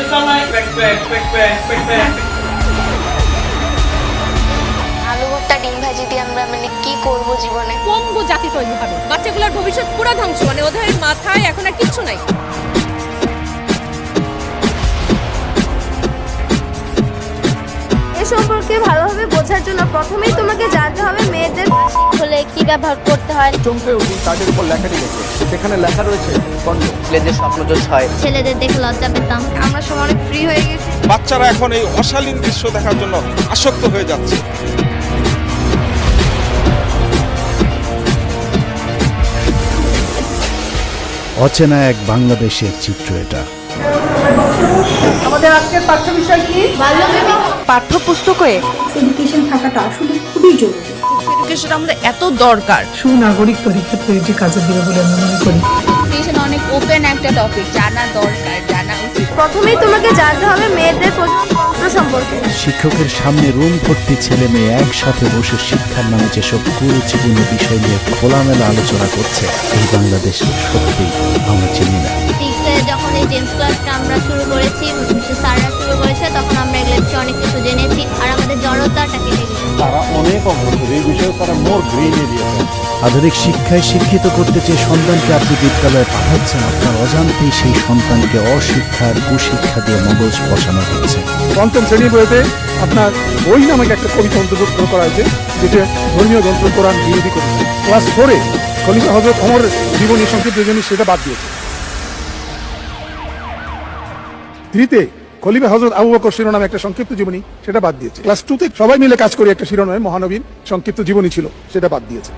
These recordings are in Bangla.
সাইকেল চালায় back back back back back back আলু ভর্তা ডিম ভাজি দিয়ে আমরা মানে কি করব জীবনে? পঙ্গু জাতি তৈরি হবে। বাচ্চাগুলোর ভবিষ্যৎ পুরো ধ্বংস মানে ওদের মাথায় এখন আর কিচ্ছু নাই। এ সম্পর্কে ভালোভাবে বোঝার জন্য প্রথমেই তোমাকে জানতে হবে মেয়েদের হলে কি ব্যবহার করতে হয়। চমকে উঠি তাদের উপর লেখাটি লেখে সেখানে লেখা রয়েছে কন্ড ছেলেদের স্বপ্নদোষ হয়। ছেলেদের দেখে লজ্জা পেতাম। আমরা সব অনেক ফ্রি হয়ে গেছি। বাচ্চারা এখন এই অশালীন দৃশ্য দেখার জন্য আসক্ত হয়ে যাচ্ছে। অচেনা এক বাংলাদেশের চিত্র এটা। পাঠ্যপুস্তকে? এডুকেশন থাকাটা আসলে খুবই জরুরি। এডুকেশন আমাদের এত দরকার। সুনাগরিক তৈরির ক্ষেত্রে এটি কাজে দিবে বলে আমি মনে করি। অনেক ওপেন একটা টপিক জানা দরকার জানা উচিত। প্রথমেই তোমাকে জানতে হবে মেয়েদের সম্পর্কে। শিক্ষকের সামনে রুম ভর্তি ছেলে মেয়ে একসাথে বসে শিক্ষার নামে যেসব গুরুত্বপূর্ণ বিষয় নিয়ে খোলামেলা আলোচনা করছে এই বাংলাদেশ সত্যি আমরা চিনি না। যখন এই জেমস ক্লাসটা আমরা শুরু করেছি স্যাররা শুরু করেছে তখন আমরা এগুলো বিষয়ে অনেক কিছু জেনেছি আর আমাদের জড়তাটা কেটে গেছে তারা অনেক অগ্রসর এই বিষয়ে তারা মোর গ্রিন এরিয়াতে আধুনিক শিক্ষায় শিক্ষিত করতে চেয়ে সন্তানকে আপনি বিদ্যালয়ে পাঠাচ্ছেন আপনার অজান্তেই সেই সন্তানকে অশিক্ষার কুশিক্ষা দিয়ে মগজ বসানো হচ্ছে। পঞ্চম শ্রেণি বইতে আপনার বই নামক একটা কবিতা অন্তর্ভুক্ত করা হয়েছে যেটা ধর্মীয় গ্রন্থ কোরআন বিরোধী করেছে ক্লাস ফোরে খলিফা হজরত অমর জীবনী সংক্ষিপ্ত জীবনী সেটা বাদ দিয়েছে। থ্রিতে খলিফা হজরত আবু বকর শিরোনামে একটা সংক্ষিপ্ত জীবনী, সেটা বাদ দিয়েছে। ক্লাস টুতে সবাই মিলে কাজ করি একটা শিরোনামে, মহানবীর সংক্ষিপ্ত জীবনী ছিল, সেটা বাদ দিয়েছে।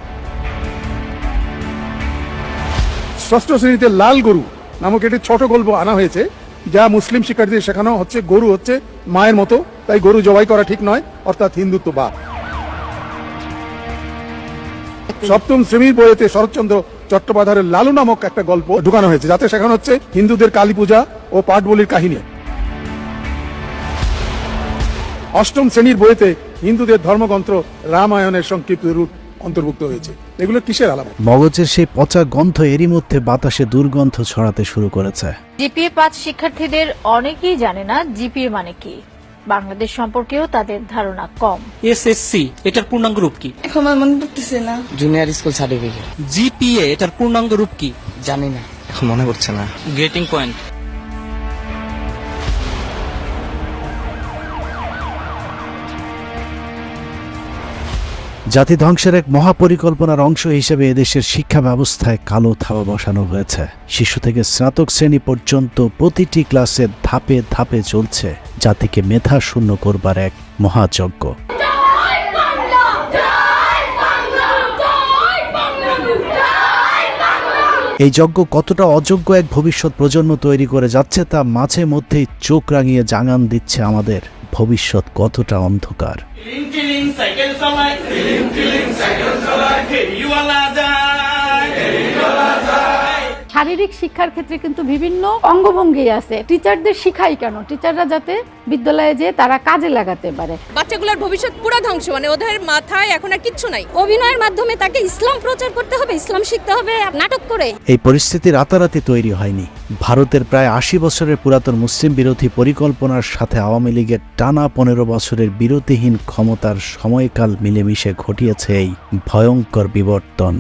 ষষ্ঠ শ্রেণীতে লাল গরু নামক একটি ছোট গল্প আনা হয়েছে, যা মুসলিম শিক্ষার্থীদের শেখানো হচ্ছে, গরু হচ্ছে মায়ের মতো, তাই গরু জবাই করা ঠিক নয়, অর্থাৎ হিন্দুত্ব বা। সপ্তম শ্রেণির বইয়েতে শরৎচন্দ্র চট্টোপাধ্যায়ের লালু নামক একটা গল্প ঢুকানো হয়েছে, যাতে শেখানো হচ্ছে হিন্দুদের কালী পূজা ও পাঠ বলির কাহিনী। অষ্টম শ্রেণির বইতে হিন্দুদের ধর্মগ্রন্থ রামায়ণের সংক্ষিপ্ত রূপ অন্তর্ভুক্ত হয়েছে। এগুলো কিসের আলামত? মগজের সেই পচা গন্ধ এরই মধ্যে বাতাসে দুর্গন্ধ ছড়াতে শুরু করেছে। জিপিএ পাঁচ শিক্ষার্থীদের অনেকেই জানে না জিপিএ মানে কি। বাংলাদেশ সম্পর্কেও তাদের ধারণা কম। এসএসসি এটার পূর্ণাঙ্গ রূপ কি? এখন আমার মনে পড়তেছে না। জুনিয়র স্কুল সার্টিফিকেট জিপিএ এটার পূর্ণাঙ্গ রূপ কি? জানি না। এখন মনে পড়ছে না। গেটিং পয়েন্ট জাতি ধ্বংসের এক মহাপরিকল্পনার অংশ হিসেবে এদেশের শিক্ষা ব্যবস্থায় কালো থাবা বসানো হয়েছে। শিশু থেকে স্নাতক শ্রেণি পর্যন্ত প্রতিটি ক্লাসে ধাপে ধাপে চলছে জাতিকে মেধা শূন্য করবার এক মহাযজ্ঞ। এই যজ্ঞ কতটা অযোগ্য এক ভবিষ্যৎ প্রজন্ম তৈরি করে যাচ্ছে তা মাঝে মধ্যেই চোখ রাঙিয়ে জাঙান দিচ্ছে আমাদের ভবিষ্যৎ কতটা অন্ধকার? কিলিং কিলিং সাইকেল শারীরিক শিক্ষার ক্ষেত্রে কিন্তু বিভিন্ন অঙ্গভঙ্গি আছে। টিচারদের শিখাই কেন? টিচাররা যাতে বিদ্যালয়ে যেয়ে তারা কাজে লাগাতে পারে। বাচ্চাগুলোর ভবিষ্যৎ পুরো ধ্বংস মানে ওদের মাথায় এখন আর কিচ্ছু নাই। অভিনয়ের মাধ্যমে তাকে ইসলাম প্রচার করতে হবে ইসলাম শিখতে হবে নাটক করে। এই পরিস্থিতি রাতারাতি তৈরি হয়নি। ভারতের প্রায় আশি বছরের পুরাতন মুসলিম বিরোধী পরিকল্পনার সাথে আওয়ামী লীগের টানা পনেরো বছরের বিরতিহীন ক্ষমতার সময়কাল মিলেমিশে ঘটিয়েছে এই ভয়ঙ্কর বিবর্তন।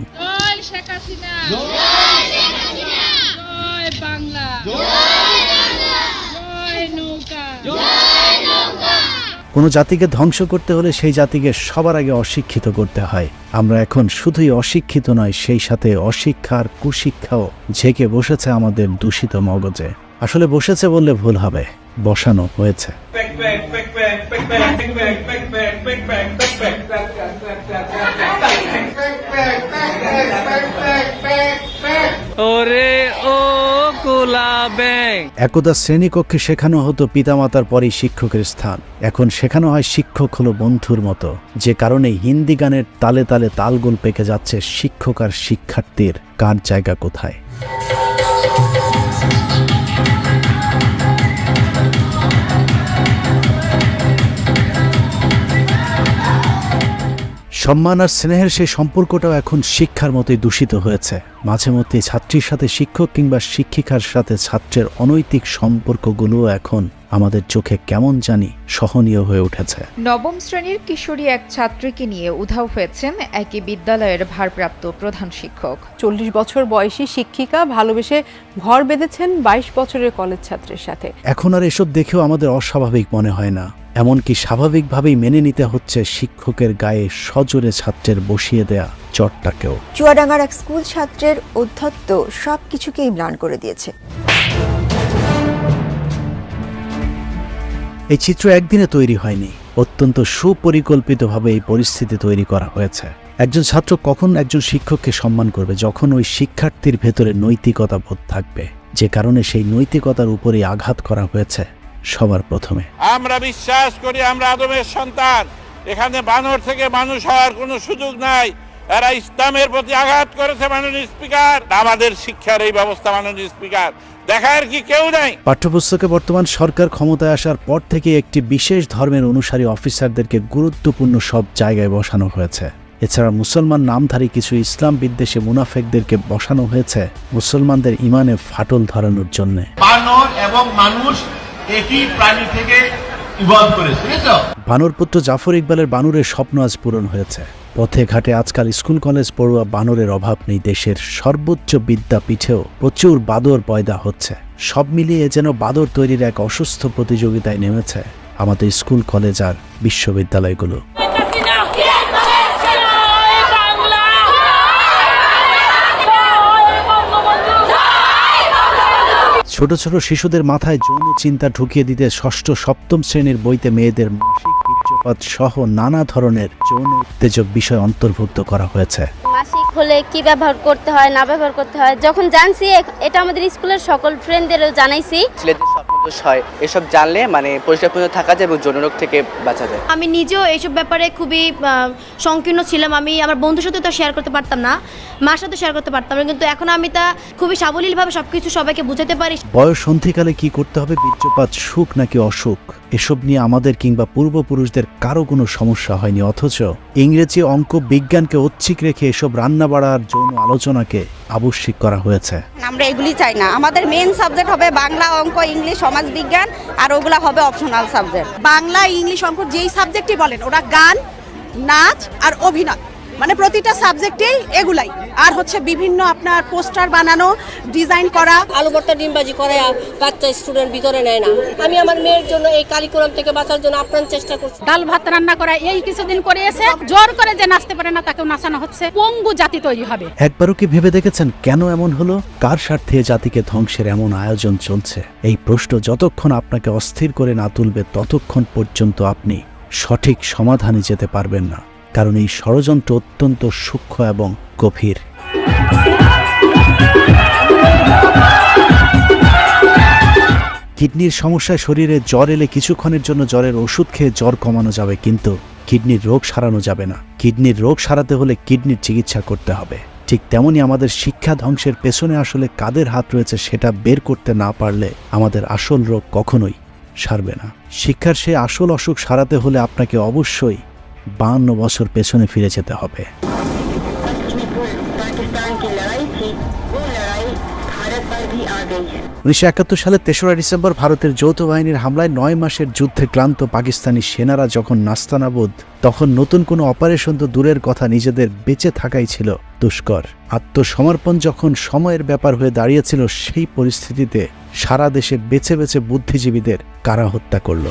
কোনো জাতিকে ধ্বংস করতে হলে সেই জাতিকে সবার আগে অশিক্ষিত করতে হয় আমরা এখন শুধুই অশিক্ষিত নয় সেই সাথে অশিক্ষার কুশিক্ষাও ঝেঁকে বসেছে আমাদের দূষিত মগজে আসলে বসেছে বললে ভুল হবে বসানো হয়েছে একদা শ্রেণীকক্ষে শেখানো হতো পিতামাতার পরই শিক্ষকের স্থান। এখন শেখানো হয় শিক্ষক হলো বন্ধুর মতো। যে কারণে হিন্দি গানের তালে তালে তালগোল পেকে যাচ্ছে শিক্ষক আর শিক্ষার্থীর। কার জায়গা কোথায়? সম্মান আর স্নেহের সেই সম্পর্কটাও এখন শিক্ষার মতোই দূষিত হয়েছে। মাঝে মধ্যে ছাত্রীর সাথে শিক্ষক কিংবা শিক্ষিকার সাথে ছাত্রের অনৈতিক সম্পর্কগুলোও এখন আমাদের চোখে কেমন জানি সহনীয় হয়ে উঠেছে। নবম শ্রেণির কিশোরী এক ছাত্রীকে নিয়ে উধাও হয়েছেন একই বিদ্যালয়ের ভারপ্রাপ্ত প্রধান শিক্ষক। চল্লিশ বছর বয়সী শিক্ষিকা ভালোবেসে ঘর বেঁধেছেন বাইশ বছরের কলেজ ছাত্রের সাথে। এখন আর এসব দেখেও আমাদের অস্বাভাবিক মনে হয় না। এমনকি স্বাভাবিকভাবেই মেনে নিতে হচ্ছে শিক্ষকের গায়ে সজোরে ছাত্রের বসিয়ে দেয়া চটটাকেও। চুয়াডাঙ্গার এক স্কুল ছাত্রের অধ্যত্ত সব কিছুকেই ম্লান করে দিয়েছে। এই চিত্র একদিনে তৈরি হয়নি। অত্যন্ত সুপরিকল্পিতভাবে এই পরিস্থিতি তৈরি করা হয়েছে। একজন ছাত্র কখন একজন শিক্ষককে সম্মান করবে যখন ওই শিক্ষার্থীর ভেতরে নৈতিকতা বোধ থাকবে? যে কারণে সেই নৈতিকতার উপরে আঘাত করা হয়েছে সবার প্রথমে। আমরা বিশ্বাস করি আমরা আদমের সন্তান। এখানে বানর থেকে মানুষ হওয়ার কোনো সুযোগ নাই। এরা ইসলামের প্রতি আঘাত করেছে মাননীয় স্পিকার। আমাদের শিক্ষার এই ব্যবস্থা মাননীয় স্পিকার। দেখার কি কেউ নাই? পাঠ্যপুস্তকে বর্তমান সরকার ক্ষমতায় আসার পর থেকে একটি বিশেষ ধর্মের অনুসারী অফিসারদেরকে গুরুত্বপূর্ণ সব জায়গায় বসানো হয়েছে। এছাড়া মুসলমান নামধারী কিছু ইসলাম বিদ্বেষী মুনাফেকদেরকে বসানো হয়েছে মুসলমানদের ইমানে ফাটল ধরানোর জন্যে। বানর এবং মানুষ একই প্রাণী থেকে বানর পুত্র জাফর ইকবালের বানরের স্বপ্ন আজ পূরণ হয়েছে। পথে ঘাটে আজকাল স্কুল, কলেজ পড়ুয়া বানরের অভাব নেই। দেশের সর্বোচ্চ বিদ্যাপীঠেও প্রচুর বাদর পয়দা হচ্ছে। সব মিলিয়ে যেন বাদর তৈরির এক অসুস্থ প্রতিযোগিতায় নেমেছে আমাদের স্কুল, কলেজ আর বিশ্ববিদ্যালয়গুলো। ছোট ছোট শিশুদের মাথায় যৌন চিন্তা ঢুকিয়ে দিতে ষষ্ঠ সপ্তম শ্রেণির বইতে মেয়েদের মাসিক বীর্যপাত সহ নানা ধরনের যৌন উত্তেজক বিষয় অন্তর্ভুক্ত করা হয়েছে। হলে কি ব্যবহার করতে হয় না ব্যবহার করতে হয় যখন জানছি এটা আমাদের স্কুলের সকল ফ্রেন্ডদেরও জানাইছি। ছেলেদের হয় এসব জানলে মানে পরিষ্কার পরিচ্ছন্ন থাকা যায় এবং যৌন রোগ থেকে বাঁচা যায়। আমি নিজেও এইসব ব্যাপারে খুবই সংকীর্ণ ছিলাম। আমি আমার বন্ধুর সাথে তো শেয়ার করতে পারতাম না মার সাথে শেয়ার করতে পারতাম না কিন্তু এখন আমি তা খুবই সাবলীলভাবে সবকিছু সবাইকে বুঝাতে পারি। বয়স সন্ধিকালে কি করতে হবে বীর্যপাত সুখ নাকি অসুখ? এসব নিয়ে আমাদের কিংবা পূর্বপুরুষদের কারও কোনো সমস্যা হয়নি অথচ ইংরেজি অঙ্ক বিজ্ঞানকে ঐচ্ছিক রেখে এসব রান্না বাড়ার যৌন আলোচনাকে আবশ্যিক করা হয়েছে। আমরা এগুলি চাই না। আমাদের মেন সাবজেক্ট হবে বাংলা অঙ্ক ইংলিশ সমাজ বিজ্ঞান আর ওগুলা হবে অপশনাল সাবজেক্ট বাংলা ইংলিশ অঙ্ক যেই সাবজেক্টই বলেন ওরা গান নাচ আর অভিনয়। মানে প্রতিটা সাবজেক্টেই এগুলাই। আর হচ্ছে বিভিন্ন আপনার পোস্টার বানানো ডিজাইন করা। আলু ভর্তা ডিমবাজি করে বাচ্চা স্টুডেন্ট ভিতরে নেয় না। আমি আমার মেয়ের জন্য এই কারিকুলাম থেকে বাঁচার জন্য আপ্রাণ চেষ্টা করছি। ডাল ভাত রান্না করা এই কিছুদিন করে এসে জোর করে যে নাচতে পারে না তাকেও নাচানো হচ্ছে। পঙ্গু জাতি তৈরি হবে। একবারও কি ভেবে দেখেছেন কেন এমন হলো? কার স্বার্থে জাতিকে ধ্বংসের এমন আয়োজন চলছে? এই প্রশ্ন যতক্ষণ আপনাকে অস্থির করে না তুলবে ততক্ষণ পর্যন্ত আপনি সঠিক সমাধানে যেতে পারবেন না। কারণ এই ষড়যন্ত্র অত্যন্ত সূক্ষ্ম এবং গভীর। কিডনির সমস্যায় শরীরে জ্বর এলে কিছুক্ষণের জন্য জ্বরের ওষুধ খেয়ে জ্বর কমানো যাবে, কিন্তু কিডনির রোগ সারানো যাবে না। কিডনির রোগ সারাতে হলে কিডনির চিকিৎসা করতে হবে। ঠিক তেমনি আমাদের শিক্ষা ধ্বংসের পেছনে আসলে কাদের হাত রয়েছে সেটা বের করতে না পারলে আমাদের আসল রোগ কখনোই সারবে না। শিক্ষার সে আসল অসুখ সারাতে হলে আপনাকে অবশ্যই বান্ন বছর পেছনে ফিরে যেতে হবে। উনিশশো একাত্তর সালের তেসরা ডিসেম্বর ভারতের যৌথ বাহিনীর হামলায় নয় মাসের যুদ্ধে ক্লান্ত পাকিস্তানি সেনারা যখন নাস্তানাবুদ, তখন নতুন কোনো অপারেশন তো দূরের কথা, নিজেদের বেঁচে থাকাই ছিল দুষ্কর। আত্মসমর্পণ যখন সময়ের ব্যাপার হয়ে দাঁড়িয়েছিল, সেই পরিস্থিতিতে সারা দেশে বেছে বেছে বুদ্ধিজীবীদের কারা হত্যা করল।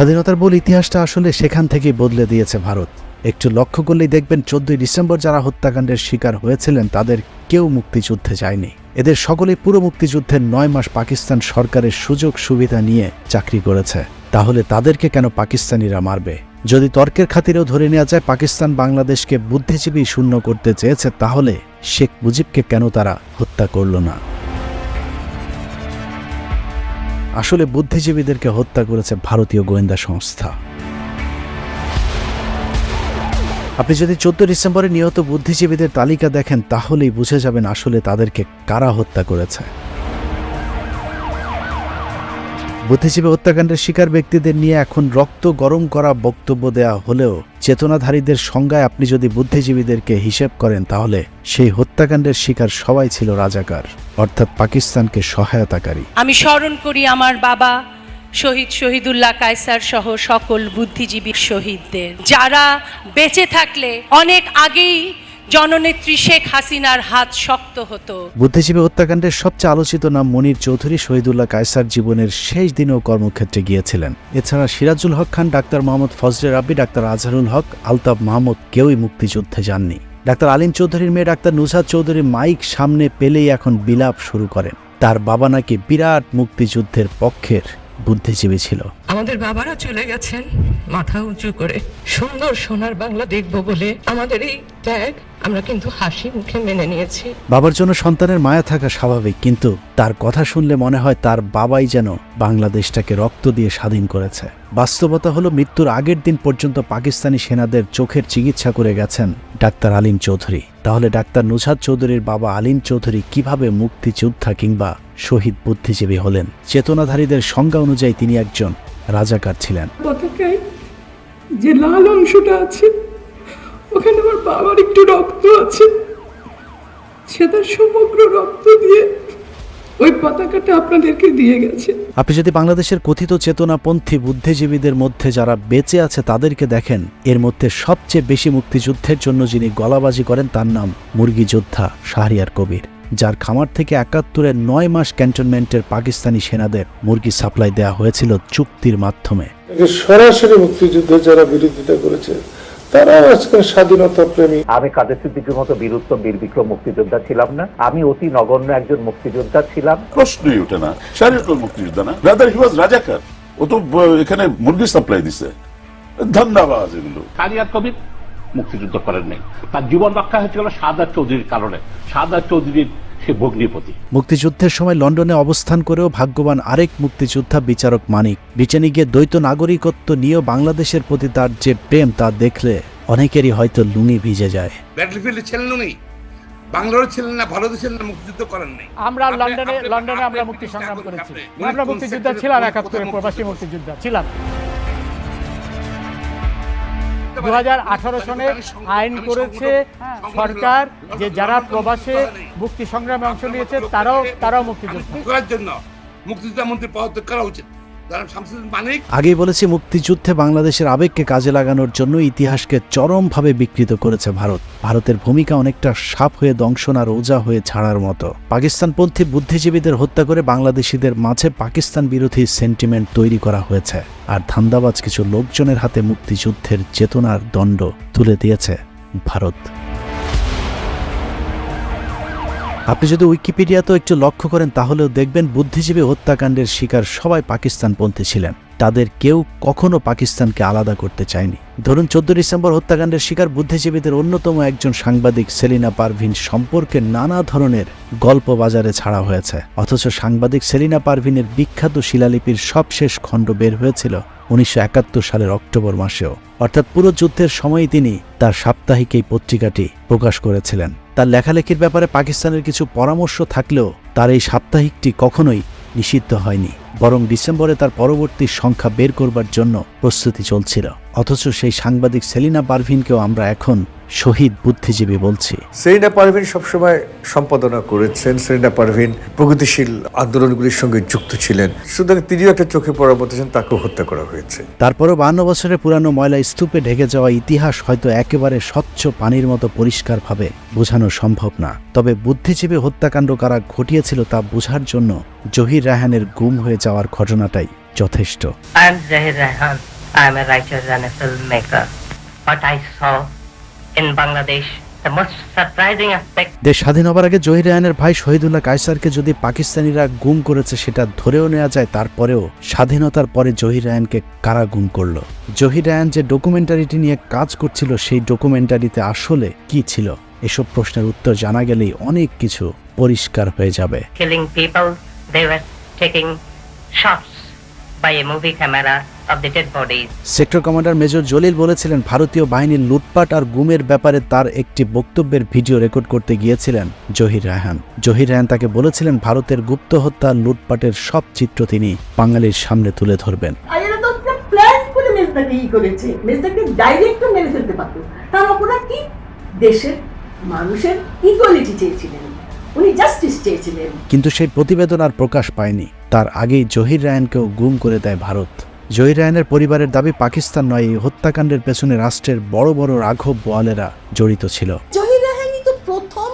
স্বাধীনতার বল ইতিহাসটা আসলে সেখান থেকেই বদলে দিয়েছে ভারত। একটু লক্ষ্য করলেই দেখবেন চোদ্দই ডিসেম্বর যারা হত্যাকাণ্ডের শিকার হয়েছিলেন, তাদের কেউ মুক্তিযুদ্ধে যায়নি। এদের সকলে পুরো মুক্তিযুদ্ধের নয় মাস পাকিস্তান সরকারের সুযোগ সুবিধা নিয়ে চাকরি করেছে। তাহলে তাদেরকে কেন পাকিস্তানিরা মারবে? যদি তর্কের খাতিরেও ধরে নেওয়া যায়, পাকিস্তান বাংলাদেশকে বুদ্ধিজীবী শূন্য করতে চেয়েছে, তাহলে শেখ মুজিবকে কেন তারা হত্যা করল না? আসলে বুদ্ধিজীবীদেরকে হত্যা করেছে ভারতীয় গোয়েন্দা সংস্থা। আপনি যদি চোদ্দ ডিসেম্বরে নিহত বুদ্ধিজীবীদের তালিকা দেখেন, তাহলেই বুঝে যাবেন আসলে তাদেরকে কারা হত্যা করেছে। বুদ্ধিজীবী হত্যাকাণ্ডের শিকার ব্যক্তিদের নিয়ে এখন রক্ত গরম করা বক্তব্য দেয়া হলেও চেতনাধারীদের সংজ্ঞায় আপনি যদি বুদ্ধিজীবীদেরকে হিসেব করেন তাহলে সেই হত্যাকাণ্ডের শিকার সবাই ছিল রাজাকার, অর্থাৎ পাকিস্তানকে সহায়তাকারী। আমি স্মরণ করি আমার বাবা, শহীদ শহীদুল্লাহ কায়সার সহ সকল বুদ্ধিজীবী শহীদদের। যারা বেঁচে থাকলে, অনেক আগেই জননেত্রী শেখ হাসিনার হাত শক্ত হতো। বুদ্ধিজীবী হত্যাকাণ্ডের সবচেয়ে আলোচিত নাম মনির চৌধুরী শহীদুল্লাহ কায়সার জীবনের শেষ দিনেও কর্মক্ষেত্রে গিয়েছিলেন। এছাড়া সিরাজুল হক খান ডাক্তার মোহাম্মদ ফজলে রাব্বি ডাক্তার আজহারুল হক আলতাফ মাহমুদ কেউই মুক্তিযুদ্ধে যাননি। ডাক্তার আলিম চৌধুরীর মেয়ে ডাক্তার নুসাদ চৌধুরী মাইক সামনে পেলেই এখন বিলাপ শুরু করেন। তার বাবা নাকি বিরাট মুক্তিযুদ্ধের পক্ষের বুদ্ধিজীবী ছিল। আমাদের বাবারা চলে গেছেন মাথা উঁচু করে। সুন্দর সোনার বাংলা দেখব বলে আমাদের এই ত্যাগ আমরা কিন্তু হাসি মুখে মেনে নিয়েছি। বাবার জন্য সন্তানের মায়া থাকা স্বাভাবিক কিন্তু তার কথা শুনলে মনে হয় তার বাবাই যেন বাংলাদেশটাকে রক্ত দিয়ে স্বাধীন করেছে। বাস্তবতা হলো মৃত্যুর আগের দিন পর্যন্ত পাকিস্তানি সেনাদের চোখের চিকিৎসা করে গেছেন ডাক্তার আলিম চৌধুরী। তাহলে ডাক্তার নুসাদ চৌধুরীর বাবা আলিম চৌধুরী কীভাবে মুক্তিযোদ্ধা কিংবা শহীদ বুদ্ধিজীবী হলেন? চেতনাধারীদের সংজ্ঞা অনুযায়ী তিনি একজন রাজাকার ছিলেন। পতাকায় যে লাল অংশটা আছে ওখানে আমার বাবার একটু রক্ত আছে। সে তার সমগ্র রক্ত দিয়ে ওই পতাকাটা আপনাদেরকে দিয়ে গেছে। আপনি যদি বাংলাদেশের কথিত চেতনাপন্থী বুদ্ধিজীবীদের মধ্যে যারা বেঁচে আছে তাদেরকে দেখেন এর মধ্যে সবচেয়ে বেশি মুক্তিযুদ্ধের জন্য যিনি গলাবাজি করেন তার নাম মুরগি যোদ্ধা শাহরিয়ার কবির যার খামার থেকে একাত্তরের নয় মাস ক্যান্টনমেন্টের পাকিস্তানি সেনাদের মুরগি সাপ্লাই দেওয়া হয়েছিল চুক্তির মাধ্যমে। সরাসরি মুক্তিযুদ্ধে যারা বিরোধিতা করেছে তারাও আজকে স্বাধীনতা প্রেমী। আমি কাদের সিদ্দিকের মতো বীরুত্তম বীর বিক্রম মুক্তিযোদ্ধা ছিলাম না? আমি অতি নগণ্য একজন মুক্তিযোদ্ধা ছিলাম। প্রশ্নই ওঠে না। শারীরিক মুক্তিযোদ্ধা না? রাদার হি ওয়াজ রাজাকার। ও তো এখানে মুরগি সাপ্লাই দিছে। ধন্যবাদ এগুলো। কবির মুক্তিযুদ্ধ করেন নাই তার জীবন রক্ষা হয়েছিল সাদাত চৌধুরীর কারণে। সাদাত চৌধুরীর সে ভগ্নিপতি। মুক্তিযুদ্ধের সময় লন্ডনে অবস্থান করেও ভাগ্যবান আরেক মুক্তিযোদ্ধা বিচারক মানিক। ব্রিটেনে গিয়ে দ্বৈত নাগরিকত্ব নিয়েও বাংলাদেশের প্রতি তার যে প্রেম তা দেখলে অনেকেরই হয়তো লুঙি ভিজে যায়। ব্যাটলফিল্ডে ছিলেন উনি বাংলারও ছিলেন না ভারতে ছিলেন না মুক্তিযুদ্ধ করেন নাই। আমরা লন্ডনে লন্ডনে আমরা মুক্তি সংগ্রাম করেছি। আমরা মুক্তিযোদ্ধা ছিলাম একাত্তরের প্রবাসী মুক্তিযোদ্ধা ছিলাম। দু হাজার আঠারো সনে আইন করেছে সরকার যে যারা প্রবাসে মুক্তি সংগ্রামে অংশ নিয়েছে তারাও তারাও মুক্তিযোদ্ধা। করার জন্য মুক্তিযোদ্ধা মন্ত্রী পদত্যাগ করা উচিত। আগেই বলেছি, মুক্তিযুদ্ধে বাংলাদেশের আবেগকে কাজে লাগানোর জন্য ইতিহাসকে চরমভাবে বিকৃত করেছে ভারত। ভারতের ভূমিকা অনেকটা সাপ হয়ে দংশন আর ওজা হয়ে ছাড়ার মতো। পাকিস্তানপন্থী বুদ্ধিজীবীদের হত্যা করে বাংলাদেশিদের মাঝে পাকিস্তান বিরোধী সেন্টিমেন্ট তৈরি করা হয়েছে আর ধান্দাবাজ কিছু লোকজনের হাতে মুক্তিযুদ্ধের চেতনার দণ্ড তুলে দিয়েছে ভারত। আপনি যদি উইকিপিডিয়াতেও একটু লক্ষ্য করেন, তাহলেও দেখবেন বুদ্ধিজীবী হত্যাকাণ্ডের শিকার সবাই পাকিস্তানপন্থী ছিলেন। তাদের কেউ কখনো পাকিস্তানকে আলাদা করতে চায়নি। ধরুন, চোদ্দ ডিসেম্বর হত্যাকাণ্ডের শিকার বুদ্ধিজীবীদের অন্যতম একজন সাংবাদিক সেলিনা পারভিন সম্পর্কে নানা ধরনের গল্প বাজারে ছাড়া হয়েছে। অথচ সাংবাদিক সেলিনা পারভিনের বিখ্যাত শিলালিপির সবশেষ খণ্ড বের হয়েছিল উনিশশো একাত্তর সালের অক্টোবর মাসেও। অর্থাৎ পুরো যুদ্ধের সময়ই তিনি তার সাপ্তাহিক এই পত্রিকাটি প্রকাশ করেছিলেন। তার লেখালেখির ব্যাপারে পাকিস্তানের কিছু পরামর্শ থাকলেও তার এই সাপ্তাহিকটি কখনোই নিষিদ্ধ হয়নি। বরং ডিসেম্বরে তার পরবর্তী সংখ্যা বের করবার জন্য প্রস্তুতি চলছিল। অথচ সেই সাংবাদিক সেলিনা পারভিনকেও আমরা এখন শহীদ বুদ্ধিজীবী বলছি। সেরিনা পারভিন সবসময় সম্পাদনা করেছেন। সেরিনা পারভিন প্রগতিশীল আন্দোলনগুলির সঙ্গে যুক্ত ছিলেন। সুতরাং তিনিও একটা চোখে পড়ার মতো তাকেও হত্যা করা হয়েছে। তারপরও বান্ন বছরের পুরানো ময়লা স্তূপে ঢেকে যাওয়া ইতিহাস হয়তো একেবারে স্বচ্ছ পানির মতো পরিষ্কারভাবে বোঝানো সম্ভব না। তবে বুদ্ধিজীবী হত্যাকাণ্ড কারা ঘটিয়েছিল তা বোঝার জন্য জহির রায়হানের গুম হয়ে যাওয়ার ঘটনাটাই যথেষ্ট। I Zahir Raihan. I a writer and a filmmaker. What I saw in Bangladesh, the most surprising aspect দেশ স্বাধীন হবার আগে জহির রায়হানের ভাই শহীদুল্লাহ কায়সারকে যদি পাকিস্তানিরা গুম করেছে সেটা ধরেও নেওয়া যায়। তারপরেও স্বাধীনতার পরে জহির রায়হানকে কারা গুম করল? জহির রায়হান যে ডকুমেন্টারিটি নিয়ে কাজ করছিল সেই ডকুমেন্টারিতে আসলে কি ছিল? এসব প্রশ্নের উত্তর জানা গেলেই অনেক কিছু পরিষ্কার হয়ে যাবে। Killing people, they were taking shots by a movie camera of the dead bodies. Sector commander major Jalil বলেছিলেন ভারতীয় বাহিনীর লুটপাট আর গুমের ব্যাপারে তার একটি বক্তব্যের ভিডিও রেকর্ড করতে গিয়েছিলেন জহির রায়হান। জহির রায়হান তাকে বলেছিলেন ভারতের গুপ্ত হত্যা লুটপাটের সব চিত্র তিনি বাঙালির সামনে তুলে ধরবেন। আর এরা তো প্ল্যান করে মেজদাকে ই করেছে। মেজদাকে ডাইরেক্ট মেরে ফেলতে পারতো। তার অপরাধ কি দেশের মানুষের ইকুয়ালিটি চেয়েছিলেন? উনি জাস্টিস চেয়েছিলেন। কিন্তু সেই প্রতিবেদন আর প্রকাশ পায়নি। তার আগেই জহির রায়হানকেও গুম করে দেয় ভারত। জহির রায়নের পরিবারের দাবি পাকিস্তান নয় এই হত্যাকাণ্ডের পেছনে রাষ্ট্রের বড় বড় রাঘব বোয়ালেরা জড়িত ছিল। জহির রাহানি তো প্রথম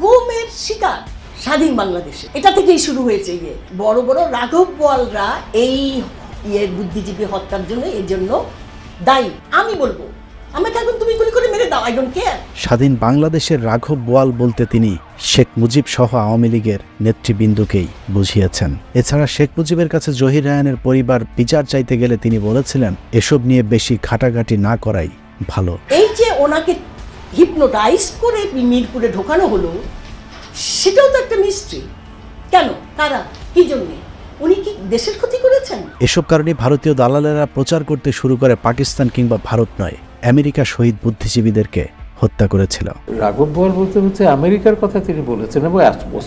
গুমের শিকার স্বাধীন বাংলাদেশে। এটা থেকেই শুরু হয়েছে ইয়ে বড় বড় রাঘব বোয়ালরা এই ইয়ের বুদ্ধিজীবী হত্যার জন্য এর জন্য দায়ী। আমি বলব আমাকে এখন তুমি গুলি করে মেরে দাও আই ডোন্ট কেয়ার স্বাধীন বাংলাদেশের রাঘব বোয়াল বলতে তিনি শেখ মুজিব সহ আওয়ামী লীগের নেতৃবৃন্দকেই বুঝিয়েছেন। এছাড়া শেখ মুজিবের কাছে জহির রায়হানের পরিবার বিচার চাইতে গেলে তিনি বলেছিলেন এসব নিয়ে বেশি ঘাটাঘাটি না করাই ভালো। এই যে ওনাকে হিপনোটাইজ করে মিরপুরে ঢোকানো হলো সেটাও তো একটা মিস্ট্রি কেন? কারা? কি জন্যে? উনি কি দেশের ক্ষতি করেছেন? এসব কারণে ভারতীয় দালালেরা প্রচার করতে শুরু করে পাকিস্তান কিংবা ভারত নয় আমেরিকা শহীদ বুদ্ধিজীবীদেরকে। হত্যা করেছিল। রাঘব বোয়াল বলতে হচ্ছে আমেরিকার কথা তিনি বলেছেন এবং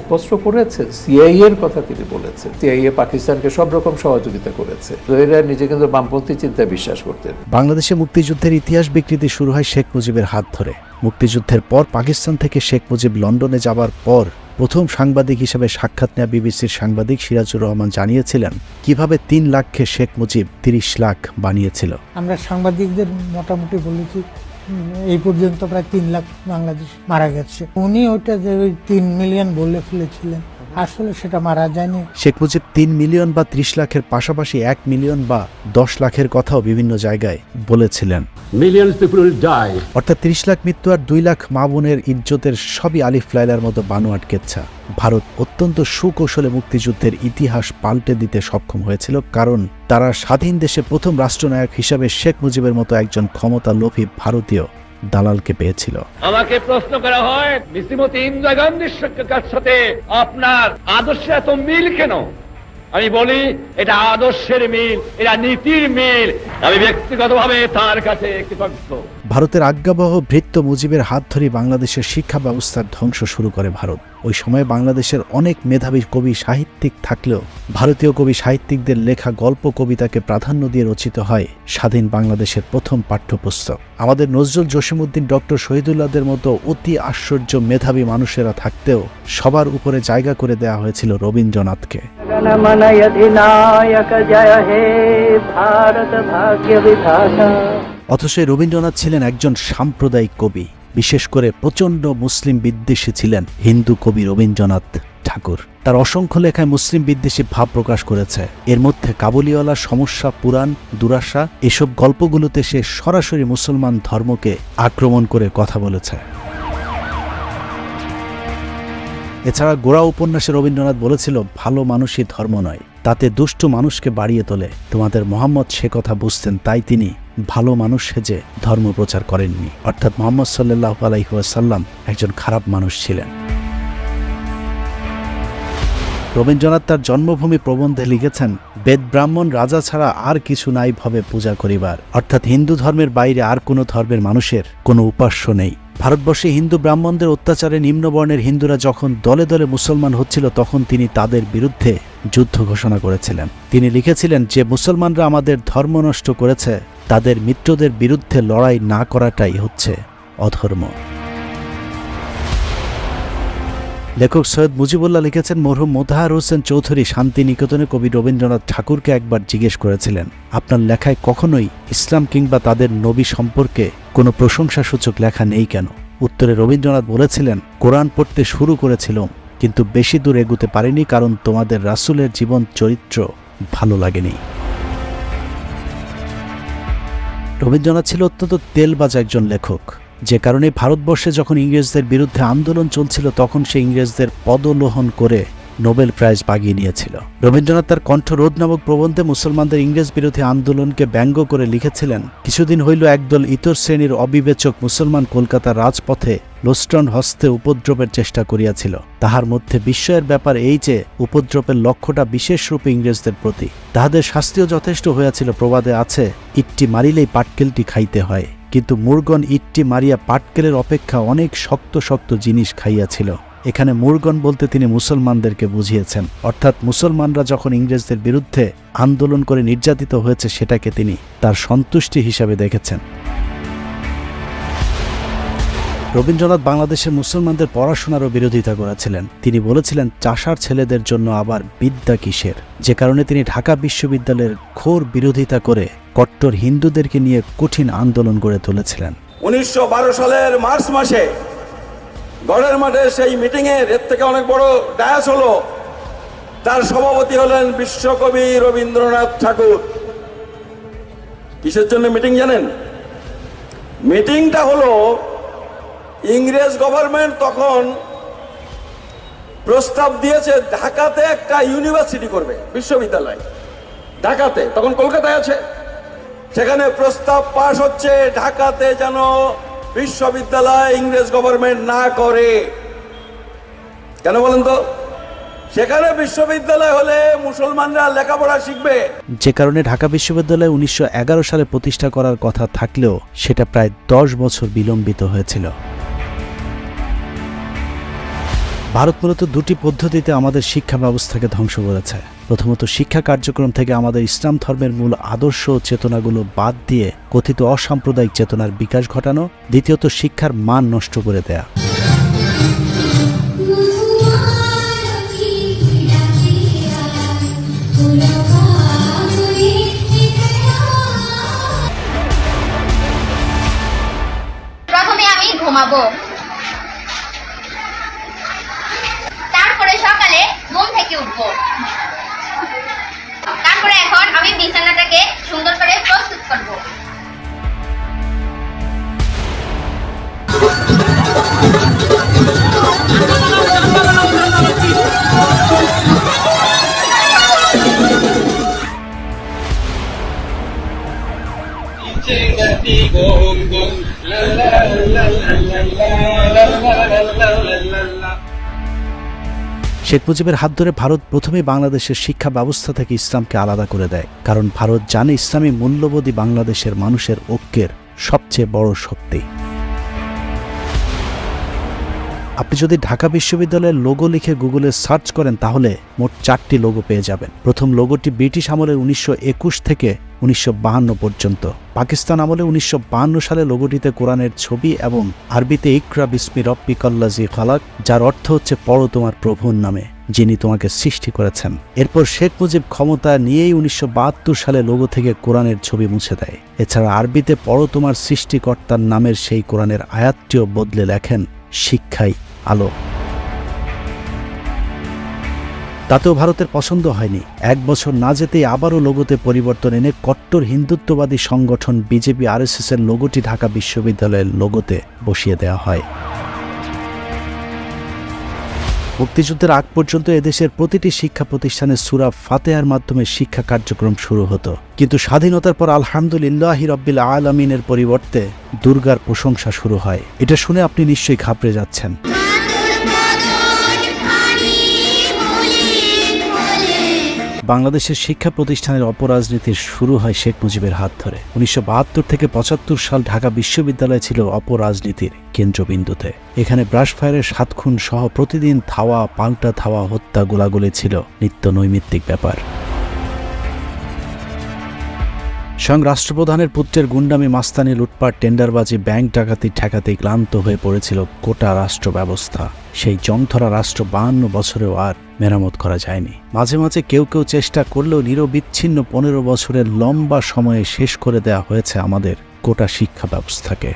স্পষ্ট করেছেন সিআইএ এর কথা তিনি বলেছেন। সিআইএ পাকিস্তানকে সব রকম সহযোগিতা করেছে। এরা নিজে কিন্তু বামপন্থী চিন্তায় বিশ্বাস করতেন। বাংলাদেশে মুক্তিযুদ্ধের ইতিহাস বিকৃতি শুরু হয় শেখ মুজিবের হাত ধরে। মুক্তিযুদ্ধের পর পাকিস্তান থেকে শেখ মুজিব লন্ডনে যাবার পর প্রথম সাংবাদিক হিসেবে সাক্ষাৎ নেওয়া বিবিসির সাংবাদিক সিরাজুর রহমান জানিয়েছিলেন কীভাবে তিন লাখকে শেখ মুজিব তিরিশ লাখ বানিয়েছিল। আমরা সাংবাদিকদের মোটামুটি বলেছি এই পর্যন্ত প্রায় তিন লাখ বাংলাদেশ মারা গেছে। উনি ওইটা যে ওই তিন মিলিয়ন বলে ফেলেছিলেন। আসলে সেটা মারা যায়নি। শেখ মুজিব তিন মিলিয়ন বা ত্রিশ লাখের পাশাপাশি এক মিলিয়ন বা দশ লাখের কথাও বিভিন্ন জায়গায় বলেছিলেন। মিলিয়ন পিপল ডাই অর্থাৎ ত্রিশ লাখ মৃত্যু আর দুই লাখ মা বোনের ইজ্জতের সবই আলিফ লাইলার মতো বানোয়াট কেচ্ছা ভারত অত্যন্ত সুকৌশলে মুক্তিযুদ্ধের ইতিহাস পাল্টে দিতে সক্ষম হয়েছিল কারণ তারা স্বাধীন দেশে প্রথম রাষ্ট্রনায়ক হিসাবে শেখ মুজিবের মতো একজন ক্ষমতা লোভী ভারতীয় দালালকে পেয়েছিল। আমাকে প্রশ্ন করা হয় শ্রীমতী ইন্দিরা গান্ধীর সাথে? আপনার আদর্শ এত মিল কেন? আমি বলি, এটা আদর্শের মিল, এটা নীতির মিল। আমি ব্যক্তিগতভাবে তার কাছে কৃতজ্ঞ। ভারতের আজ্ঞাবহ ভৃত্য মুজিবের হাত ধরে বাংলাদেশের শিক্ষা ব্যবস্থার ধ্বংস শুরু করে ভারত। ওই সময়ে বাংলাদেশের অনেক মেধাবী কবি সাহিত্যিক থাকলেও ভারতীয় কবি সাহিত্যিকদের লেখা গল্প কবিতাকে প্রাধান্য দিয়ে রচিত হয় স্বাধীন বাংলাদেশের প্রথম পাঠ্যপুস্তক। আমাদের নজরুল জসিমউদ্দিন ডক্টর শহীদুল্লাহদের মতো অতি আশ্চর্য মেধাবী মানুষেরা থাকতেও সবার উপরে জায়গা করে দেওয়া হয়েছিল রবীন্দ্রনাথকে। অথচ রবীন্দ্রনাথ ছিলেন একজন সাম্প্রদায়িক কবি। বিশেষ করে প্রচণ্ড মুসলিম বিদ্বেষী ছিলেন হিন্দু কবি রবীন্দ্রনাথ ঠাকুর। তার অসংখ্য লেখায় মুসলিম বিদ্বেষী ভাব প্রকাশ করেছে। এর মধ্যে কাবুলিওয়ালা, সমস্যা, পুরাণ, দুরাশা এসব গল্পগুলোতে সে সরাসরি মুসলমান ধর্মকে আক্রমণ করে কথা বলেছে। এছাড়া গোড়া উপন্যাসে রবীন্দ্রনাথ বলেছিল, ভালো মানুষই ধর্ম নয়। তাতে দুষ্ট মানুষকে বাড়িয়ে তোলে। তোমাদের মোহাম্মদ সে কথা বুঝতেন, তাই তিনি ভালো মানুষ সেজে ধর্ম প্রচার করেননি। অর্থাৎ মোহাম্মদ সাল্লাহ আলাইসাল্লাম একজন খারাপ মানুষ ছিলেন। রবীন্দ্রনাথ তার জন্মভূমি প্রবন্ধে লিখেছেন, বেদ ব্রাহ্মণ রাজা ছাড়া আর কিছু নাই ভবে পূজা করিবার। অর্থাৎ হিন্দু ধর্মের বাইরে আর কোনো ধর্মের মানুষের কোনো উপাস্য নেই। ভারতবর্ষে হিন্দু ব্রাহ্মণদের অত্যাচারে নিম্নবর্ণের হিন্দুরা যখন দলে দলে মুসলমান হচ্ছিল, তখন তিনি তাদের বিরুদ্ধে যুদ্ধ ঘোষণা করেছিলেন। তিনি লিখেছিলেন, যে মুসলমানরা আমাদের ধর্ম নষ্ট করেছে, তাদের মিত্রদের বিরুদ্ধে লড়াই না করাটাই হচ্ছে অধর্ম। লেখক সৈয়দ মুজিবুল্লাহ লিখেছেন, মরহুম মোতাহার হোসেন চৌধুরী শান্তিনিকেতনে কবি রবীন্দ্রনাথ ঠাকুরকে একবার জিজ্ঞেস করেছিলেন, আপনার লেখায় কখনোই ইসলাম কিংবা তাদের নবী সম্পর্কে কোনো প্রশংসাসূচক লেখা নেই কেন? উত্তরে রবীন্দ্রনাথ বলেছিলেন, কোরআন পড়তে শুরু করেছিলাম কিন্তু বেশি দূর এগুতে পারিনি কারণ তোমাদের রাসূলের জীবন চরিত্র ভালো লাগেনি। রবীন্দ্রনাথ ছিল অত্যন্ত তেলবাজ একজন লেখক। যে কারণে ভারতবর্ষে যখন ইংরেজদের বিরুদ্ধে আন্দোলন চলছিল, তখন সে ইংরেজদের পদলোহন করে নোবেল প্রাইজ বাগিয়ে নিয়েছিল। রবীন্দ্রনাথ তার কণ্ঠ কণ্ঠরোধ নামক প্রবন্ধে মুসলমানদের ইংরেজ বিরোধী আন্দোলনকে ব্যঙ্গ করে লিখেছিলেন, কিছুদিন হইল একদল ইতর শ্রেণির অবিবেচক মুসলমান কলকাতার রাজপথে লোস্টন হস্তে উপদ্রবের চেষ্টা করিয়াছিল। তাহার মধ্যে বিস্ময়ের ব্যাপার এই যে, উপদ্রবের লক্ষ্যটা বিশেষ রূপে ইংরেজদের প্রতি। তাহাদের শাস্তিও যথেষ্ট হইয়াছিল। প্রবাদে আছে, ইটটি মারিলেই পাটকেলটি খাইতে হয়। কিন্তু মুরগন ইটটি মারিয়া পাটকেলের অপেক্ষা অনেক শক্ত শক্ত জিনিস খাইয়াছিল। এখানে মুরগন বলতে তিনি মুসলমানদেরকে বুঝিয়েছেন। অর্থাৎ মুসলমানরা যখন ইংরেজদের বিরুদ্ধে আন্দোলন করে নির্যাতিত হয়েছে সেটাকে তিনি তার সন্তুষ্টি হিসাবে দেখেছেন। রবীন্দ্রনাথ বাংলাদেশের মুসলমানদের পড়াশোনারও বিরোধিতা করেছিলেন। তিনি বলেছিলেন, চাষার ছেলেদের জন্য আবার বিদ্যা কিসের? যে কারণে তিনি ঢাকা বিশ্ববিদ্যালয়ের ঘোর বিরোধিতা করে কট্টর হিন্দুদেরকে নিয়ে কঠিন আন্দোলন গড়ে তুলেছিলেন। উনিশশো বারো সালের মার্চ মাসে গড়ের মাঠে সেই মিটিং এর এর থেকে অনেক বড় ডায়াস হলো। তার সভাপতি হলেন বিশ্বকবি রবীন্দ্রনাথ ঠাকুর। কিসের জন্য মিটিং জানেন? মিটিংটা হলো ইংরেজ গভর্নমেন্ট তখন প্রস্তাব দিয়েছে, ঢাকাতে একটা ইউনিভার্সিটি করবে, বিশ্ববিদ্যালয়। ঢাকাতে, তখন কলকাতায় আছে। সেখানে প্রস্তাব পাশ হচ্ছে, ঢাকাতে যেন বিশ্ববিদ্যালয় ইংরেজ গভর্নমেন্ট না করে। কেন বলেন তো? সেখানে বিশ্ববিদ্যালয় হলে মুসলমানরা লেখাপড়া শিখবে। যে কারণে ঢাকা বিশ্ববিদ্যালয় উনিশশো এগারো সালে প্রতিষ্ঠা করার কথা থাকলেও সেটা প্রায় দশ বছর বিলম্বিত হয়েছিল। ভারত মূলত দুটি পদ্ধতিতে আমাদের শিক্ষা ব্যবস্থাকে ধ্বংস করেছে। প্রথমত শিক্ষা কার্যক্রম থেকে আমাদের ইসলাম ধর্মের মূল আদর্শ চেতনাগুলো বাদ দিয়ে কথিত অসাম্প্রদায়িক চেতনার বিকাশ ঘটানো, দ্বিতীয়ত শিক্ষার মান নষ্ট করে দেয়া। ঘুমাবো। তারপরে সকালে ঘুম থেকে উঠবো। আমি বিছানাটাকে সুন্দর করে প্রস্তুত করব শেখ মুজিবের হাত ধরে ভারত প্রথমে বাংলাদেশের শিক্ষা ব্যবস্থা থেকে ইসলামকে আলাদা করে দেয়। কারণ ভারত জানে ইসলামী মূল্যবোধী বাংলাদেশের মানুষের ঐক্যের সবচেয়ে বড় শক্তি। আপনি যদি ঢাকা বিশ্ববিদ্যালয়ের লোগো লিখে গুগলে সার্চ করেন, তাহলে মোট চারটি লোগো পেয়ে যাবেন। প্রথম লোগোটি ব্রিটিশ আমলের উনিশশো একুশ থেকে উনিশশো পর্যন্ত। পাকিস্তান আমলে উনিশশো সালে লোগোটিতে কোরআনের ছবি এবং আরবিতে ইকরা বিসমি রব্বি কল্লাজি খালাক, যার অর্থ হচ্ছে পড়ো তোমার প্রভুর নামে, যিনি তোমাকে সৃষ্টি করেছেন। এরপর শেখ মুজিব ক্ষমতা নিয়েই উনিশশো বাহাত্তর সালে লোগো থেকে কোরআনের ছবি মুছে দেয়। এছাড়া আরবিতে পড়ো তোমার সৃষ্টিকর্তার নামের সেই কোরআনের আয়াতটিও বদলে লেখেন শিক্ষাই আলো। তাতেও ভারতের পছন্দ হয়নি। এক বছর না যেতেই আবারও লোগোতে পরিবর্তন এনে কট্টর হিন্দুত্ববাদী সংগঠন বিজেপি আরএসএস এর লোগোটি ঢাকা বিশ্ববিদ্যালয়ের লোগোতে বসিয়ে দেওয়া হয়। মুক্তিযুদ্ধের আগ পর্যন্ত এদেশের প্রতিটি শিক্ষা প্রতিষ্ঠানে সুরা ফাতেহার মাধ্যমে শিক্ষা কার্যক্রম শুরু হতো। কিন্তু স্বাধীনতার পর আলহামদুলিল্লাহি রব্বিল আলমিনের পরিবর্তে দুর্গার প্রশংসা শুরু হয়। এটা শুনে আপনি নিশ্চয়ই ঘাবড়ে যাচ্ছেন। বাংলাদেশের শিক্ষা প্রতিষ্ঠানের অপরাজনীতির শুরু হয় শেখ মুজিবের হাত ধরে। উনিশশো বাহাত্তর থেকে পঁচাত্তর সাল ঢাকা বিশ্ববিদ্যালয় ছিল অপরাজনীতির কেন্দ্রবিন্দুতে। এখানে ব্রাশ ফায়ারের সাত খুন সহ প্রতিদিন থাওয়া, পাল্টা থাওয়া, হত্যা, গোলাগুলি ছিল নিত্য নৈমিত্তিক ব্যাপার। স্বয়ং রাষ্ট্রপ্রধানের পুত্রের গুন্ডামি, মাস্তানি, লুটপাট, টেন্ডারবাজি, ব্যাংক ডাকাতি ঠেকাতে ক্লান্ত হয়ে পড়েছিল গোটা রাষ্ট্র ব্যবস্থা সেই জংথরা রাষ্ট্র বাহান্ন বছরেও আর মেরামত করা যায়নি। মাঝে মাঝে কেউ কেউ চেষ্টা করলেও নিরবিচ্ছিন্ন পনেরো বছরের লম্বা সময়ে শেষ করে দেয়া হয়েছে আমাদের গোটা শিক্ষা ব্যবস্থাকে।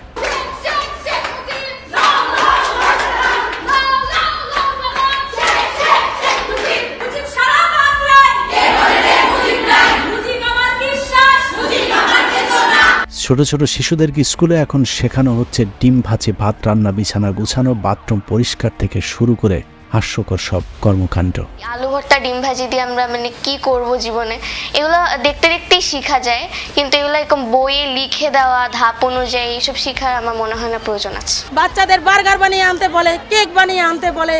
ছোট ছোট শিশুদেরকে স্কুলে এখন শেখানো হচ্ছে ডিম ভাজে ভাত, রান্না, বিছানা, গুছানো, বাথরুম পরিষ্কার থেকে শুরু করে হাস্যকর সব কর্মকাণ্ড। আলু ভর্তা ডিম ভাজি দিয়ে আমরা মানে কি করব জীবনে? এগুলো দেখতে দেখতেই শেখা যায় কিন্তু এগুলো এরকম বইয়ে লিখে দেওয়া ধাপ অনুযায়ী এইসব শেখার আমার মনে হয় না প্রয়োজন আছে। বাচ্চাদের বার্গার বানিয়ে আনতে বলে কেক বানিয়ে আনতে বলে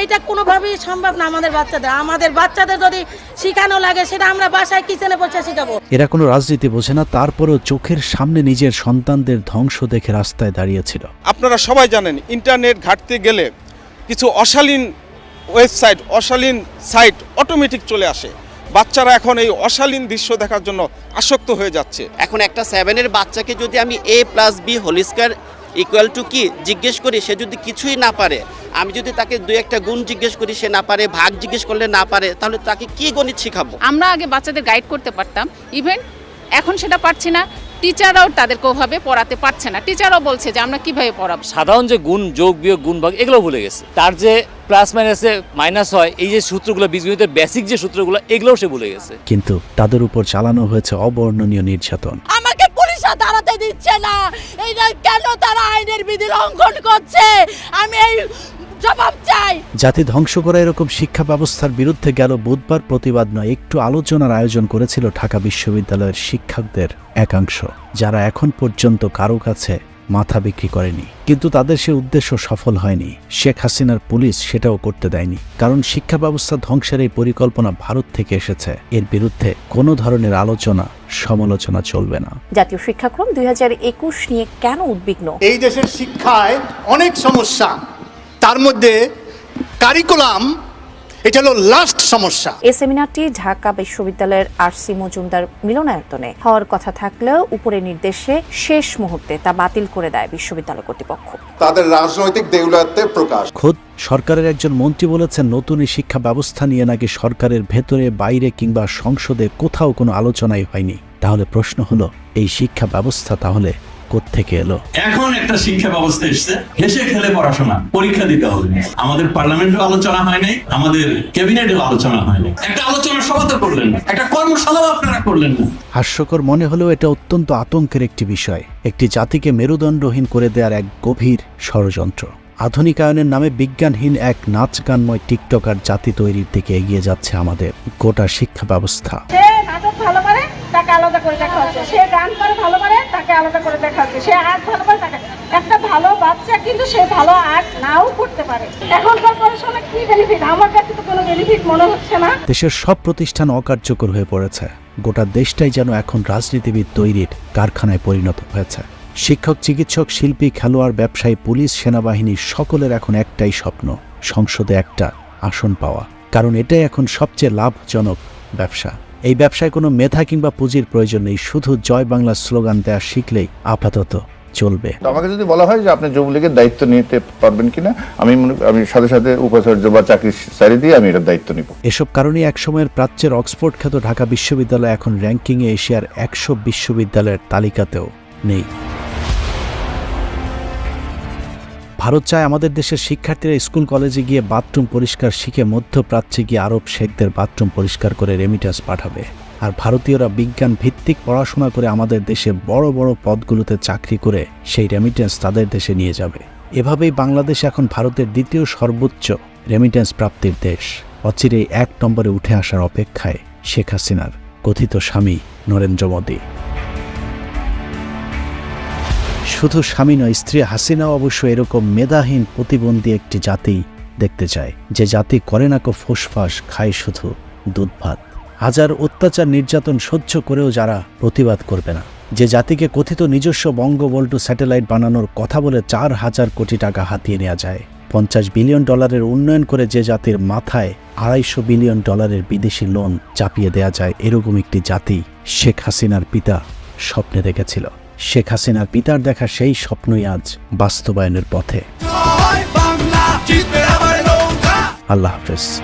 এইটা কোনোভাবেই সম্ভব না আমাদের বাচ্চাদের। আমাদের বাচ্চাদের যদি শেখানো লাগে সেটা আমরা বাসায় কিচেনে বসে শেখাবো। এরা কোনো রাজনীতি বোঝে না তারপরও চোখের সামনে নিজের সন্তানদের ধ্বংস দেখে রাস্তায় দাঁড়িয়েছিল। আপনারা সবাই জানেন ইন্টারনেট ঘাটতে গেলে কিছু অশালীন ওয়েবসাইট অশালীন সাইট অটোমেটিক চলে আসে। বাচ্চারা এখন এই অশালীন দৃশ্য দেখার জন্য আসক্ত হয়ে যাচ্ছে। এখন একটা সেভেনের বাচ্চাকে যদি আমি A plus B whole square equal to কি জিজ্ঞেস করি সে যদি কিছুই না পারে আমি যদি তাকে দু একটা গুণ জিজ্ঞেস করি সে না পারে ভাগ জিজ্ঞেস করলে না পারে তাহলে তাকে কি গণিত শেখাবো? আমরা আগে বাচ্চাদের গাইড করতে পারতাম। ইভেন এখন সেটা পারছি না। টিচাররাও তাদেরকে ওভাবে পড়াতে পারছে না। টিচারও বলছে যে আমরা কীভাবে পড়াবো? সাধারণ যে গুণ যোগ বিয়োগ গুণ ভাগ এগুলো ভুলে গেছে। তার যে প্লাস মাইনাসে মাইনাস হয় এই যে সূত্রগুলো বীজগণিতের বেসিক যে সূত্রগুলো এগুলোও সে ভুলে গেছে। কিন্তু তাদের উপর চালানো হয়েছে অবর্ণনীয় নির্যাতন। আমাকে পুলিশে দাঁড়াতে দিচ্ছে না। এই যে কেন তারা আইনের বিধি লঙ্ঘন করছে? আমি এই জবাব চাই। জাতি ধ্বংস করা এরকম শিক্ষা ব্যবস্থার বিরুদ্ধে গেল বুধবার প্রতিবাদ নয় একটু আলোচনার আয়োজন করেছিল ঢাকা বিশ্ববিদ্যালয়ের শিক্ষকদের একাংশ যারা এখন পর্যন্ত কারও কাছে মাথা বিক্রি করেনি। কিন্তু তাদের সে উদ্দেশ্য সফল হয়নি। শেখ হাসিনার পুলিশ সেটাও করতে দেয়নি। কারণ শিক্ষা ব্যবস্থা ধ্বংসের এই পরিকল্পনা ভারত থেকে এসেছে। এর বিরুদ্ধে কোনো ধরনের আলোচনা সমালোচনা চলবে না। জাতীয় শিক্ষাক্রম দুই হাজার একুশ নিয়ে কেন উদ্বিগ্ন? এই দেশের শিক্ষায় অনেক সমস্যা। তার মধ্যে কারিকুলাম এটা হলো লাস্ট সমস্যা। এই সেমিনারটি ঢাকা বিশ্ববিদ্যালয়ের আরসি মজুমদার মিলনায়তনে হওয়ার কথা থাকলেও উপরের নির্দেশে শেষ মুহূর্তে তা বাতিল করে দেয় বিশ্ববিদ্যালয় কর্তৃপক্ষ। তাদের রাজনৈতিক দেউলাতে প্রকাশ। খোদ সরকারের একজন মন্ত্রী বলেছেন নতুন এই শিক্ষা ব্যবস্থা নিয়ে নাকি সরকারের ভেতরে বাইরে কিংবা সংসদে কোথাও কোনো আলোচনাই হয়নি। তাহলে প্রশ্ন হলো এই শিক্ষা ব্যবস্থা তাহলে কোত্থেকে এলো? এখন একটা শিক্ষা ব্যবস্থা এসছে। হেসে খেলে পড়াশোনা পরীক্ষা দিতে হবে। আমাদের পার্লামেন্টেও আলোচনা হয় নাই আমাদের ক্যাবিনেটেও আলোচনা হয় নাই। একটা আলোচনা সভা তো করলেন না একটা কর্মশালাও আপনারা করলেন না। হাস্যকর মনে হলেও এটা অত্যন্ত আতঙ্কের একটি বিষয়। একটি জাতিকে মেরুদণ্ডহীন করে দেওয়ার এক গভীর ষড়যন্ত্র। আধুনিকায়নের নামে বিজ্ঞানহীন এক নাচ গানময় টিকটকার জাতি তৈরির দিকে এগিয়ে যাচ্ছে আমাদের গোটা শিক্ষা ব্যবস্থা। ভালো তাকে আলাদা করে দেখা হচ্ছে। সে গান করে ভালো পারে, তাকে আলাদা করে দেখা হচ্ছে। সে আর্ট ভালো পারে তাকে। একটা ভালো বাচ্চা কিন্তু সে ভালো আর্ট নাও করতে পারে। এখনকার পড়াশোনা কি বেনিফিট আমার কাছে তো কোনো বেনিফিট মনে হচ্ছে না। দেশের সব প্রতিষ্ঠান অকার্যকর হয়ে পড়েছে। গোটা দেশটাই যেন এখন রাজনীতিবিদ তৈরির কারখানায় পরিণত হয়েছে। শিক্ষক, চিকিৎসক, শিল্পী, খেলোয়াড়, ব্যবসায়ী, পুলিশ, সেনাবাহিনী সকলের এখন একটাই স্বপ্ন, সংসদে একটা আসন পাওয়া। কারণ এটাই এখন সবচেয়ে লাভজনক ব্যবসা। এই ব্যবসায় কোনো মেধা কিংবা পুঁজির প্রয়োজন নেই শুধু জয় বাংলা স্লোগান দেওয়া শিখলেই আপাতত চলবে। আমাকে যদি বলা হয় যে আপনি যুবলীগের দায়িত্ব নিতে পারবেন কিনা আমি মনে- আমি সাথে সাথে উপাচার্য বা চাকরি সারি দিয়ে আমি এটার দায়িত্ব নিব। এসব কারণেই একসময়ের প্রাচ্যের অক্সফোর্ড খ্যাত ঢাকা বিশ্ববিদ্যালয় এখন র্যাঙ্কিংয়ে এশিয়ার একশো বিশ্ববিদ্যালয়ের তালিকাতেও নেই। ভারত চায় আমাদের দেশের শিক্ষার্থীরা স্কুল, কলেজে গিয়ে বাথরুম পরিষ্কার শিখে মধ্যপ্রাচ্যে গিয়ে আরব শেখদের বাথরুম পরিষ্কার করে রেমিটাস পাঠাবে। আর ভারতীয়রা বিজ্ঞান ভিত্তিক পড়াশোনা করে আমাদের দেশে বড় বড় পদগুলোতে চাকরি করে সেই রেমিটেন্স তাদের দেশে নিয়ে যাবে। এভাবেই বাংলাদেশ এখন ভারতের দ্বিতীয় সর্বোচ্চ রেমিটেন্স প্রাপ্তির দেশ। অচিরেই এক নম্বরে উঠে আসার অপেক্ষায় শেখ হাসিনার কথিত স্বামী নরেন্দ্র মোদী। শুধু স্বামী নয়, স্ত্রী হাসিনাও অবশ্য এরকম মেধাহীন প্রতিবন্ধী একটি জাতি দেখতে চায়। যে জাতি করে না কো ফোসফাস, খায় শুধু দুধ ভাত হাজার অত্যাচার নির্যাতন সহ্য করেও যারা প্রতিবাদ করবে না। যে জাতিকে কথিত নিজস্ব বঙ্গবল্টু স্যাটেলাইট বানানোর কথা বলে চার হাজার কোটি টাকা হাতিয়ে নেওয়া যায়। পঞ্চাশ বিলিয়ন ডলারের উন্নয়ন করে যে জাতির মাথায় আড়াইশো বিলিয়ন ডলারের বিদেশি লোন চাপিয়ে দেয়া যায়, এরকম একটি জাতি শেখ হাসিনার পিতা স্বপ্নে দেখেছিল। শেখ হাসিনার পিতার দেখা সেই স্বপ্নই আজ বাস্তবায়নের পথে। আল্লাহ হাফেজ।